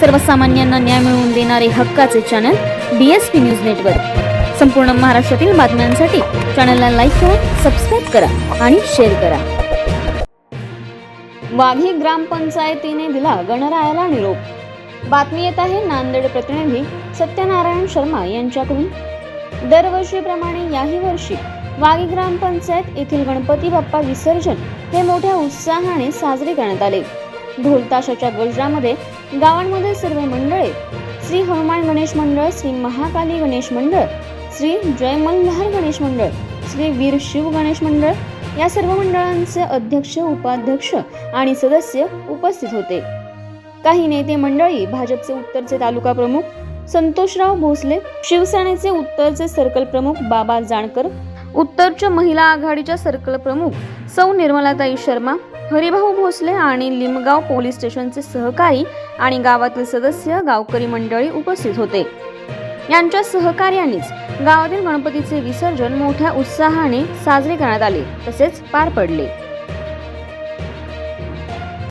सर्वसामान्यांना न्याय मिळवून देणारे हक्काचे channel B S P news network संपूर्ण महाराष्ट्रातील बातम्यांसाठी चॅनलला लाईक करा सबस्क्राईब करा आणि शेअर करा. वाघी ग्रामपंचायतीने दिला गणरायाला निरोप. बातमी येत आहे नांदेड प्रतिनिधी सत्यनारायण शर्मा यांच्याकडून. दरवर्षीप्रमाणे याही वर्षी वाघी ग्रामपंचायत येथील गणपती बाप्पा विसर्जन हे मोठ्या उत्साहाने साजरे करण्यात आले. ढोलताशाच्या गजरामध्ये गावांमध्ये सर्व मंडळे श्री हनुमान गणेश मंडळ श्री महाकाली गणेश मंडळ श्री जय मल्हार गणेश मंडळ श्री वीर शिव गणेश मंडळ या सर्व मंडळांचे अध्यक्ष उपाध्यक्ष आणि सदस्य उपस्थित होते. काही नेते मंडळी भाजपचे उत्तरचे तालुका प्रमुख संतोषराव भोसले शिवसेनेचे उत्तरचे सर्कल प्रमुख बाबा जाणकर उत्तरच्या महिला आघाडीच्या सर्कल प्रमुख सौ निर्मलाताई शर्मा हरिभाऊ भोसले आणि लिमगाव पोलीस स्टेशनचे सहकारी आणि गावातील सदस्य गावकरी मंडळी उपस्थित होते. यांच्या सहकार्यानेच गावातील गणपतीचे विसर्जन मोठ्या उत्साहाने साजरे करण्यात आले तसेच पार पडले.